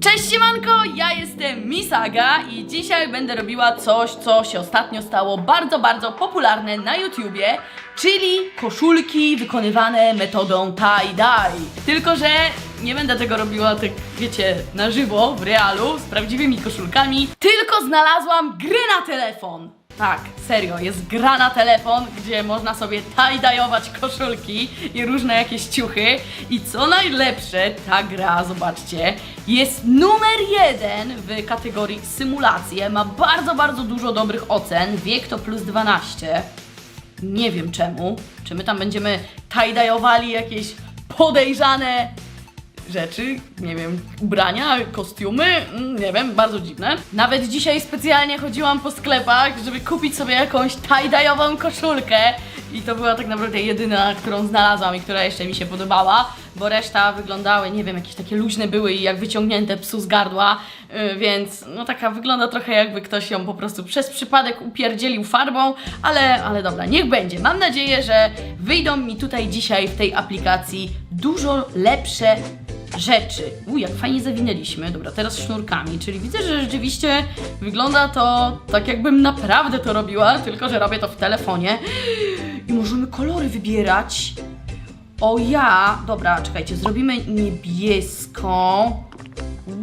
Cześć siemanko, ja jestem Misaga i dzisiaj będę robiła coś, co się ostatnio stało bardzo, bardzo popularne na YouTubie, czyli koszulki wykonywane metodą tie-dye. Tylko, że nie będę tego robiła tak, wiecie, na żywo, w realu, z prawdziwymi koszulkami, tylko znalazłam gry na telefon. Tak, serio, jest gra na telefon, gdzie można sobie tie-dye'ować koszulki i różne jakieś ciuchy. I co najlepsze, ta gra, zobaczcie, jest numer jeden w kategorii symulacje. Ma bardzo, bardzo dużo dobrych ocen. Wiek to plus 12. Nie wiem czemu. Czy my tam będziemy tie-dye'owali jakieś podejrzane rzeczy, nie wiem, ubrania, kostiumy, mm, nie wiem, bardzo dziwne. Nawet dzisiaj specjalnie chodziłam po sklepach, żeby kupić sobie jakąś tie-dye'ową koszulkę i to była tak naprawdę jedyna, którą znalazłam i która jeszcze mi się podobała, bo reszta wyglądały, nie wiem, jakieś takie luźne były i jak wyciągnięte psu z gardła, yy, więc no taka wygląda trochę jakby ktoś ją po prostu przez przypadek upierdzielił farbą, ale, ale dobra, niech będzie. Mam nadzieję, że wyjdą mi tutaj dzisiaj w tej aplikacji dużo lepsze rzeczy. U, jak fajnie zawinęliśmy. Dobra, teraz sznurkami, czyli widzę, że rzeczywiście wygląda to tak jakbym naprawdę to robiła, tylko że robię to w telefonie. I możemy kolory wybierać. O ja, dobra, czekajcie, zrobimy niebieską.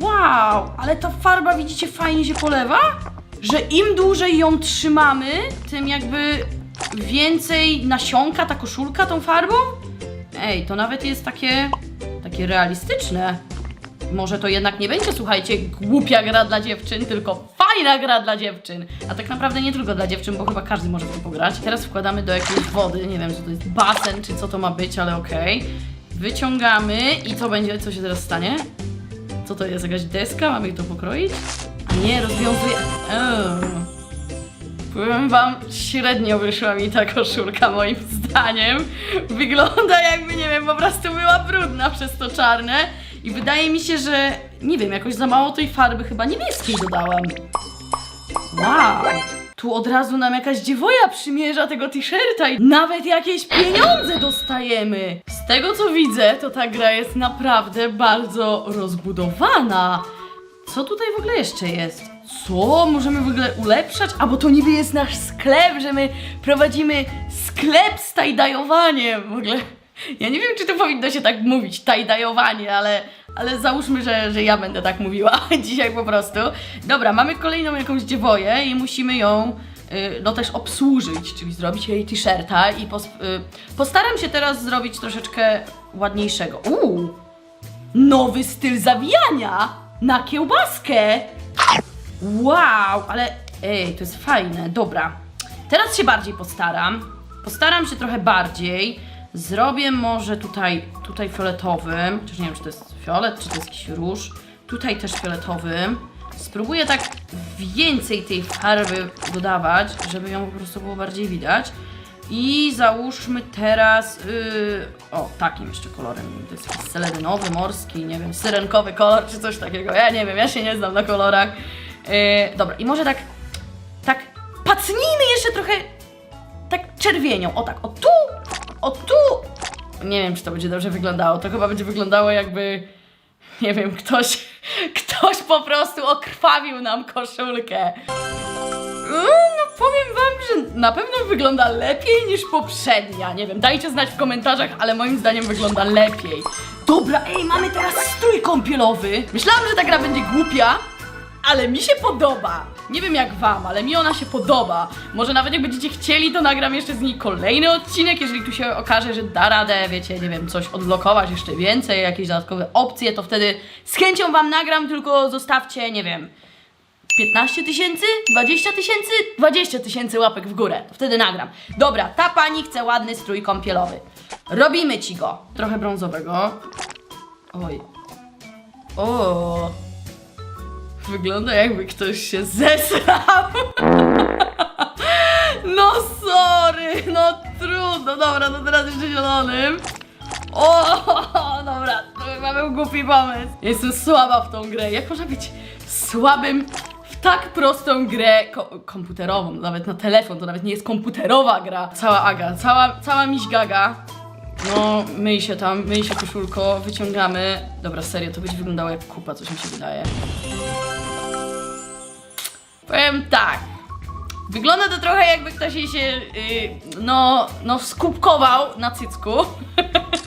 Wow, ale ta farba widzicie fajnie się polewa? Że im dłużej ją trzymamy, tym jakby więcej nasiąka ta koszulka tą farbą? Ej, to nawet jest takie, takie realistyczne. Może to jednak nie będzie, słuchajcie, głupia gra dla dziewczyn, tylko fajna gra dla dziewczyn. A tak naprawdę nie tylko dla dziewczyn, bo chyba każdy może w to pograć. Teraz wkładamy do jakiejś wody, nie wiem, czy to jest basen, czy co to ma być, ale okej. Wyciągamy i co będzie, co się teraz stanie? Co to jest, jakaś deska? Mamy to pokroić? Nie, rozwiązuje... Powiem wam, średnio wyszła mi ta koszulka moim zdaniem. Wygląda jakby, nie wiem, po prostu była brudna przez to czarne. I wydaje mi się, że, nie wiem, jakoś za mało tej farby chyba niebieskiej dodałam. Wow! Tu od razu nam jakaś dziewoja przymierza tego t-shirta i nawet jakieś pieniądze dostajemy. Z tego co widzę, to ta gra jest naprawdę bardzo rozbudowana. Co tutaj w ogóle jeszcze jest? Co? Możemy w ogóle ulepszać? A bo to niby jest nasz sklep, że my prowadzimy sklep z tajdajowaniem. W ogóle ja nie wiem, czy to powinno się tak mówić, tajdajowanie, ale, ale załóżmy, że, że ja będę tak mówiła dzisiaj po prostu. Dobra, mamy kolejną jakąś dziewoję i musimy ją y, no też obsłużyć, czyli zrobić jej t-shirta i pos, y, postaram się teraz zrobić troszeczkę ładniejszego. Uuu! Nowy styl zawijania na kiełbaskę! Wow, ale ej, to jest fajne, dobra. Teraz się bardziej postaram. Postaram się trochę bardziej. Zrobię może tutaj, tutaj fioletowym. Chociaż nie wiem, czy to jest fiolet, czy to jest jakiś róż. Tutaj też fioletowym. Spróbuję tak więcej tej farby dodawać, żeby ją po prostu było bardziej widać. I załóżmy teraz, yy, o takim jeszcze kolorem, to jest jakiś morski, nie wiem, syrenkowy kolor czy coś takiego, ja nie wiem, ja się nie znam na kolorach. Yy, dobra, i może tak, tak, pacnijmy jeszcze trochę, tak czerwienią, o tak, o tu, o tu. Nie wiem, czy to będzie dobrze wyglądało, to chyba będzie wyglądało jakby, nie wiem, ktoś, ktoś po prostu okrwawił nam koszulkę. Mm, No powiem wam, że na pewno wygląda lepiej niż poprzednia. Nie wiem, dajcie znać w komentarzach, ale moim zdaniem wygląda lepiej. Dobra, ej, mamy teraz strój kąpielowy. Myślałam, że ta gra będzie głupia, ale mi się podoba. Nie wiem jak wam, ale mi ona się podoba. Może nawet jak będziecie chcieli, to nagram jeszcze z niej kolejny odcinek, jeżeli tu się okaże, że da radę, wiecie, nie wiem, coś odblokować jeszcze więcej, jakieś dodatkowe opcje, to wtedy z chęcią wam nagram, tylko zostawcie, nie wiem, 15 tysięcy? 20 tysięcy? 20 tysięcy łapek w górę. To wtedy nagram. Dobra, ta pani chce ładny strój kąpielowy. Robimy ci go. Trochę brązowego. Oj. O. Wygląda jakby ktoś się zesrał. No sorry, no trudno. Dobra, to teraz jeszcze zielonym. O, dobra, był głupi pomysł. Jestem słaba w tą grę. Jak można być słabym w tak prostą grę ko komputerową, nawet na telefon, to nawet nie jest komputerowa gra. Cała Aga, cała, cała miś gaga. No, myj się tam, myj się koszulko, wyciągamy. Dobra, serio, to będzie wyglądało jak kupa, coś mi się wydaje. Powiem tak. Wygląda to trochę jakby ktoś jej się, yy, no, no skupkował na cycku.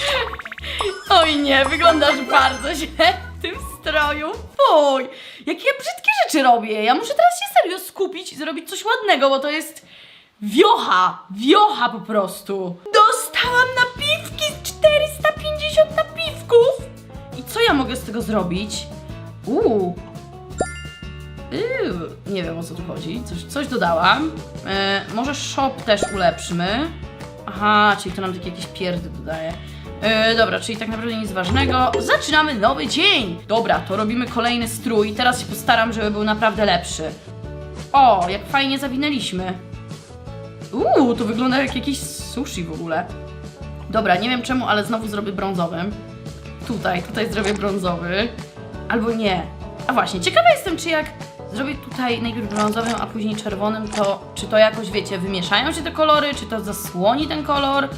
Oj nie, wyglądasz bardzo źle w tym stroju. Fuj, jakie ja brzydkie rzeczy robię. Ja muszę teraz się serio skupić i zrobić coś ładnego, bo to jest wiocha, wiocha po prostu. Dostałam napiwki z 450 napiwków. I co ja mogę z tego zrobić? Uuu, Yy, nie wiem o co tu chodzi. Coś, coś dodałam. E, może shop też ulepszymy. Aha, czyli to nam takie jakieś pierdy dodaje. E, dobra, czyli tak naprawdę nic ważnego. Zaczynamy nowy dzień! Dobra, to robimy kolejny strój. Teraz się postaram, żeby był naprawdę lepszy. O, jak fajnie zawinęliśmy. Uuu, to wygląda jak jakiś sushi w ogóle. Dobra, nie wiem czemu, ale znowu zrobię brązowym. Tutaj, tutaj zrobię brązowy. Albo nie. A właśnie, ciekawa jestem, czy jak zrobię tutaj najpierw brązowym, a później czerwonym, to czy to jakoś, wiecie, wymieszają się te kolory, czy to zasłoni ten kolor?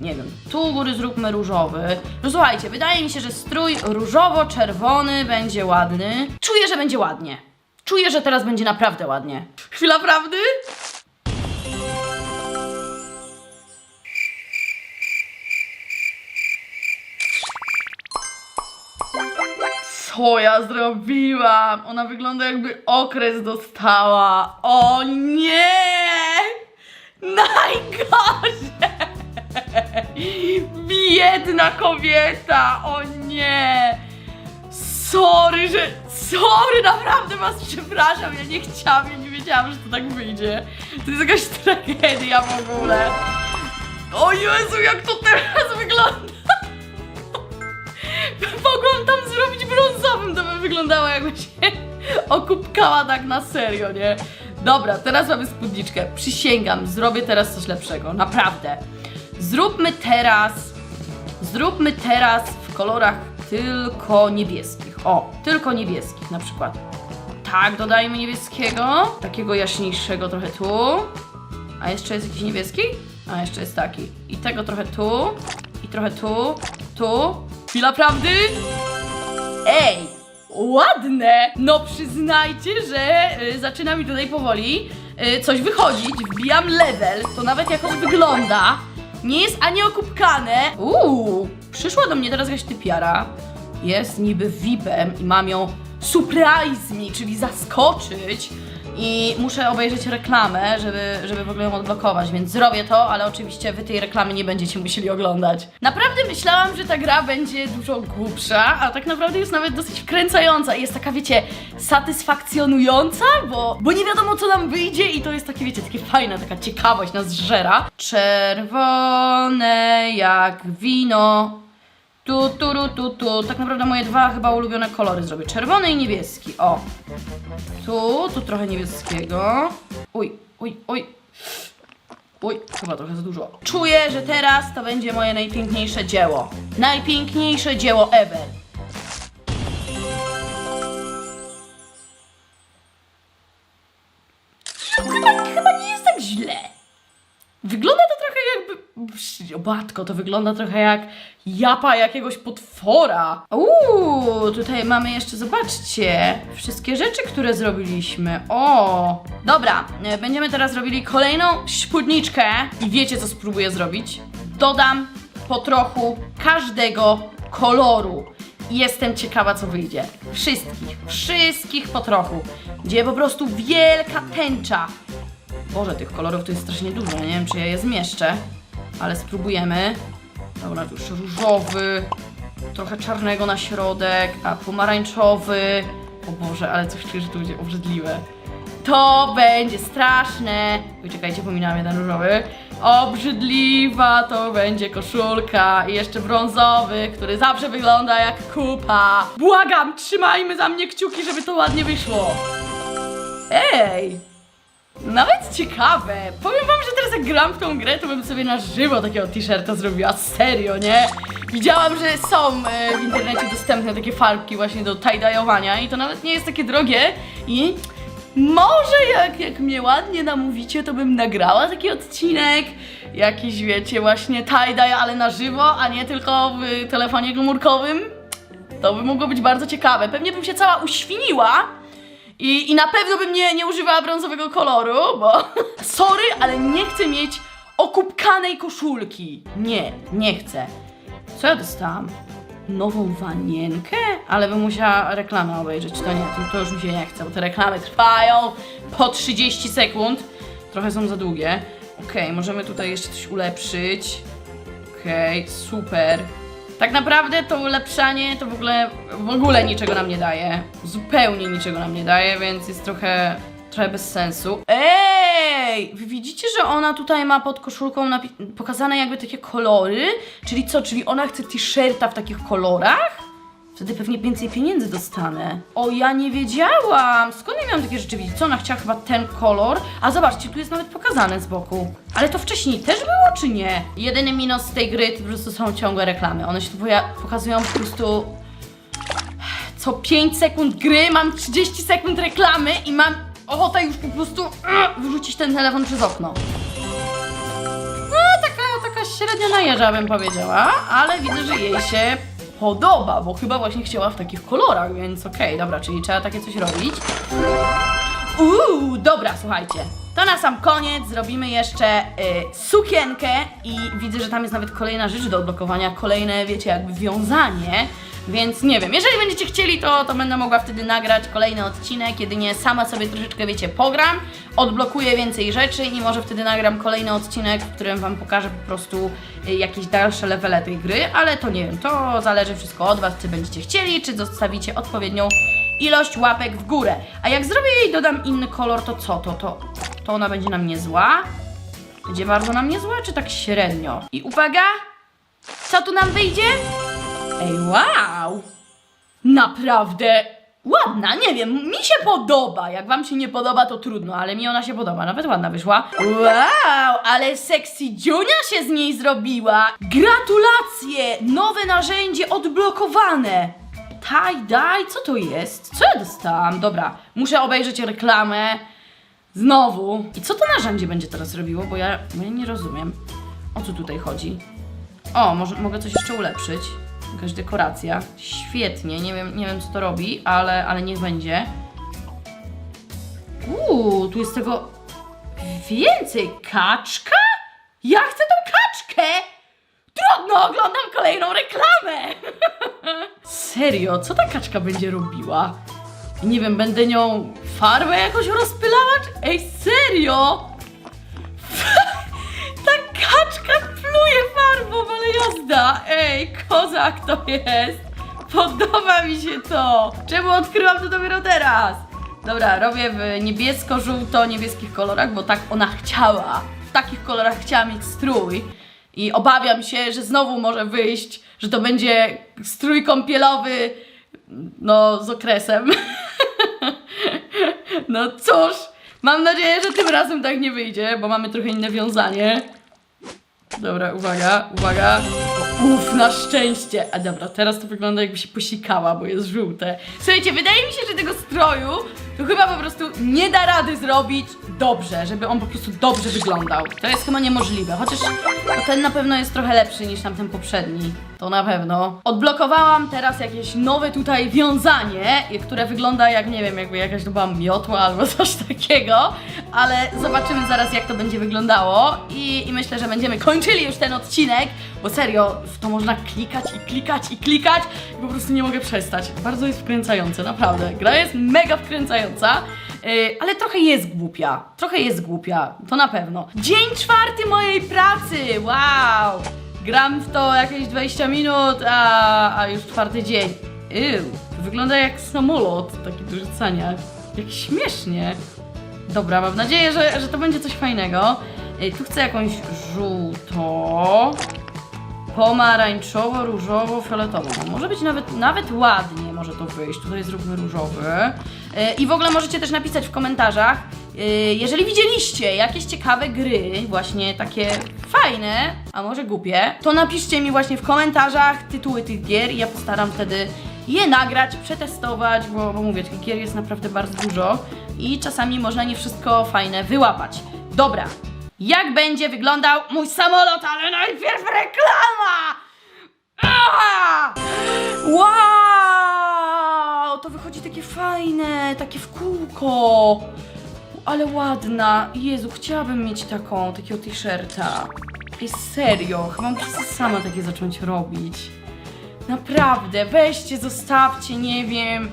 Nie wiem. Tu góry zróbmy różowy. No słuchajcie, wydaje mi się, że strój różowo-czerwony będzie ładny. Czuję, że będzie ładnie. Czuję, że teraz będzie naprawdę ładnie. Chwila prawdy? Co ja zrobiłam? Ona wygląda jakby okres dostała. O nie! Najgorzej! Biedna kobieta! O nie! Sorry, że... Sorry, naprawdę was przepraszam, ja nie chciałam, ja nie wiedziałam, że to tak wyjdzie. To jest jakaś tragedia w ogóle. O Jezu, jak to teraz wygląda! Mogłam tam zrobić to by wyglądało jakby się okupkała tak na serio, nie? Dobra, teraz mamy spódniczkę. Przysięgam, zrobię teraz coś lepszego, naprawdę. Zróbmy teraz, zróbmy teraz w kolorach tylko niebieskich. O, tylko niebieskich na przykład. Tak, dodajmy niebieskiego, takiego jaśniejszego trochę tu. A jeszcze jest jakiś niebieski? A jeszcze jest taki. I tego trochę tu, i trochę tu, tu. Chwila prawdy? Ej, ładne! No przyznajcie, że y, zaczyna mi tutaj powoli y, coś wychodzić. Wbijam level, to nawet jakoś wygląda. Nie jest ani okupkane. Uuu, przyszła do mnie teraz jakaś typiara. Jest niby VIP-em i mam ją surprise me, czyli zaskoczyć. I muszę obejrzeć reklamę, żeby, żeby w ogóle ją odblokować, więc zrobię to, ale oczywiście wy tej reklamy nie będziecie musieli oglądać. Naprawdę myślałam, że ta gra będzie dużo głupsza, a tak naprawdę jest nawet dosyć wkręcająca i jest taka, wiecie, satysfakcjonująca, bo, bo nie wiadomo co nam wyjdzie i to jest takie, wiecie, takie fajne, taka ciekawość nas żera. Czerwone jak wino. Tu, tu, tu, tu. Tak naprawdę moje dwa chyba ulubione kolory zrobię. Czerwony i niebieski. O. Tu, tu trochę niebieskiego. Uj, uj, uj. Uj, chyba trochę za dużo. Czuję, że teraz to będzie moje najpiękniejsze dzieło. Najpiękniejsze dzieło ever. O matko, to wygląda trochę jak japa jakiegoś potwora. Uuu, tutaj mamy jeszcze, zobaczcie, wszystkie rzeczy, które zrobiliśmy. O, dobra, e, będziemy teraz robili kolejną spódniczkę i wiecie, co spróbuję zrobić? Dodam po trochu każdego koloru. Jestem ciekawa, co wyjdzie. Wszystkich, wszystkich po trochu. Gdzie po prostu wielka tęcza. Boże, tych kolorów tu jest strasznie dużo, nie wiem czy ja je zmieszczę, ale spróbujemy. Dobra, już różowy, trochę czarnego na środek, a pomarańczowy. O Boże, ale coś czuję, że to będzie obrzydliwe. To będzie straszne. Oj, czekajcie, pominąłem jeden różowy. Obrzydliwa to będzie koszulka i jeszcze brązowy, który zawsze wygląda jak kupa. Błagam, trzymajmy za mnie kciuki, żeby to ładnie wyszło. Ej, nawet ciekawe. Powiem wam, że teraz jak gram w tą grę, to bym sobie na żywo takiego t-shirta zrobiła. Serio, nie? Widziałam, że są e, w internecie dostępne takie farbki właśnie do tie-dye'owania i to nawet nie jest takie drogie i Może jak, jak mnie ładnie namówicie, to bym nagrała taki odcinek. Jakiś, wiecie, właśnie tie-dye, ale na żywo, a nie tylko w telefonie komórkowym. To by mogło być bardzo ciekawe. Pewnie bym się cała uświniła i, i na pewno bym nie, nie używała brązowego koloru, bo sorry, ale nie chcę mieć okupkanej koszulki. Nie, nie chcę. Co ja dostałam? Nową wanienkę? Ale bym musiała reklamę obejrzeć, to nie, to, to już mi się nie chce, bo te reklamy trwają po 30 sekund. Trochę są za długie. Okej, możemy tutaj jeszcze coś ulepszyć. Okej, super. Tak naprawdę to ulepszanie to w ogóle w ogóle niczego nam nie daje. Zupełnie niczego nam nie daje, więc jest trochę trochę bez sensu. Ej! Wy widzicie, że ona tutaj ma pod koszulką pokazane jakby takie kolory? Czyli co? Czyli ona chce t-shirta w takich kolorach? Wtedy pewnie więcej pieniędzy dostanę. O, ja nie wiedziałam! Skąd ja miałam takie rzeczy widzieć? Co, ona chciała chyba ten kolor? A zobaczcie, tu jest nawet pokazane z boku. Ale to wcześniej też było, czy nie? Jedyny minus tej gry to po prostu są ciągłe reklamy. One się tu pokazują po prostu... Co 5 sekund gry mam 30 sekund reklamy i mam ochotę już po prostu uh, wyrzucić ten telefon przez okno. No, taka, średnia najeża bym powiedziała, ale widzę, że jej się podoba, bo chyba właśnie chciała w takich kolorach, więc okej, dobra, czyli trzeba takie coś robić. Uuu, dobra, słuchajcie. To na sam koniec zrobimy jeszcze y, sukienkę i widzę, że tam jest nawet kolejna rzecz do odblokowania, kolejne, wiecie, jakby wiązanie. Więc nie wiem, jeżeli będziecie chcieli, to, to będę mogła wtedy nagrać kolejny odcinek, jedynie sama sobie troszeczkę, wiecie, pogram, odblokuję więcej rzeczy i może wtedy nagram kolejny odcinek, w którym Wam pokażę po prostu y, jakieś dalsze levele tej gry, ale to nie wiem, to zależy wszystko od Was, czy będziecie chcieli, czy zostawicie odpowiednią ilość łapek w górę. A jak zrobię jej dodam inny kolor, to co? To, to, to ona będzie na mnie zła? Będzie bardzo na mnie zła, czy tak średnio? I uwaga! Co tu nam wyjdzie? Ej, wow! Naprawdę ładna, nie wiem, mi się podoba. Jak wam się nie podoba, to trudno, ale mi ona się podoba, nawet ładna wyszła. Wow, ale sexy dziunia się z niej zrobiła. Gratulacje! Nowe narzędzie odblokowane. Tie-dye, co to jest? Co ja dostałam? Dobra, muszę obejrzeć reklamę. Znowu. I co to narzędzie będzie teraz robiło? Bo ja, ja nie rozumiem. O co tutaj chodzi? O, może, mogę coś jeszcze ulepszyć. Jakaś dekoracja. Świetnie, nie wiem, nie wiem co to robi, ale, ale niech będzie. Uuu, tu jest tego więcej. Kaczka? Ja chcę tą kaczkę! Trudno, oglądam kolejną reklamę! Serio, co ta kaczka będzie robiła? Nie wiem, będę nią farbę jakoś rozpylała? Czy... Ej, serio? Ej, kozak to jest! Podoba mi się to! Czemu odkryłam to dopiero teraz? Dobra, robię w niebiesko-żółto-niebieskich kolorach, bo tak ona chciała. W takich kolorach chciała mieć strój. I obawiam się, że znowu może wyjść, że to będzie strój kąpielowy, no z okresem. No cóż, mam nadzieję, że tym razem tak nie wyjdzie, bo mamy trochę inne wiązanie. Dobra, uwaga, uwaga. Uff, na szczęście. A dobra, teraz to wygląda jakby się posikała, bo jest żółte. Słuchajcie, wydaje mi się, że tego stroju to chyba po prostu nie da rady zrobić dobrze, żeby on po prostu dobrze wyglądał. To jest chyba niemożliwe, chociaż ten na pewno jest trochę lepszy niż tamten poprzedni. To na pewno. Odblokowałam teraz jakieś nowe tutaj wiązanie, które wygląda jak, nie wiem, jakby jakaś była miotła albo coś takiego, ale zobaczymy zaraz jak to będzie wyglądało i, i myślę, że będziemy kończyli już ten odcinek, bo serio, w to można klikać i klikać i klikać i po prostu nie mogę przestać. Bardzo jest wkręcające, naprawdę. Gra jest mega wkręcająca. Yy, ale trochę jest głupia. Trochę jest głupia, to na pewno. Dzień czwarty mojej pracy! Wow! Gram w to jakieś 20 minut, a, a już czwarty dzień. Ew, wygląda jak samolot taki do rzucania. Jak śmiesznie. Dobra, mam nadzieję, że, że to będzie coś fajnego. Yy, tu chcę jakąś żółto, pomarańczowo, różowo, fioletową. No, Może być nawet, nawet ładnie może to wyjść. Tutaj zróbmy różowy. Yy, I w ogóle możecie też napisać w komentarzach, yy, jeżeli widzieliście jakieś ciekawe gry, właśnie takie fajne, a może głupie, to napiszcie mi właśnie w komentarzach tytuły tych gier i ja postaram wtedy je nagrać, przetestować, bo, bo mówię, tych gier jest naprawdę bardzo dużo i czasami można nie wszystko fajne wyłapać. Dobra, jak będzie wyglądał mój samolot, ale najpierw takie w kółko. Ale ładna. Jezu, chciałabym mieć taką, takiego t-shirta. Ej, serio, chyba muszę sama takie zacząć robić. Naprawdę, weźcie, zostawcie, nie wiem.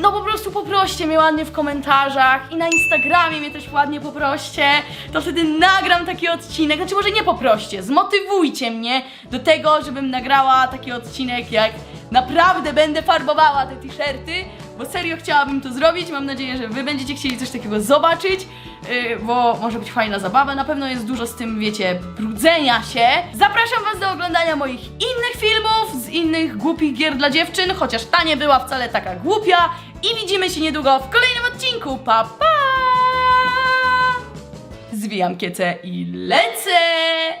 No po prostu poproście mnie ładnie w komentarzach i na Instagramie mnie też ładnie poproście. To wtedy nagram taki odcinek. Znaczy może nie poproście, zmotywujcie mnie do tego, żebym nagrała taki odcinek, jak naprawdę będę farbowała te t-shirty, bo serio chciałabym to zrobić. Mam nadzieję, że wy będziecie chcieli coś takiego zobaczyć, yy, bo może być fajna zabawa. Na pewno jest dużo z tym, wiecie, brudzenia się. Zapraszam was do oglądania moich innych filmów, z innych głupich gier dla dziewczyn, chociaż ta nie była wcale taka głupia. I widzimy się niedługo w kolejnym odcinku. Pa, pa! Zwijam kiecę i lecę!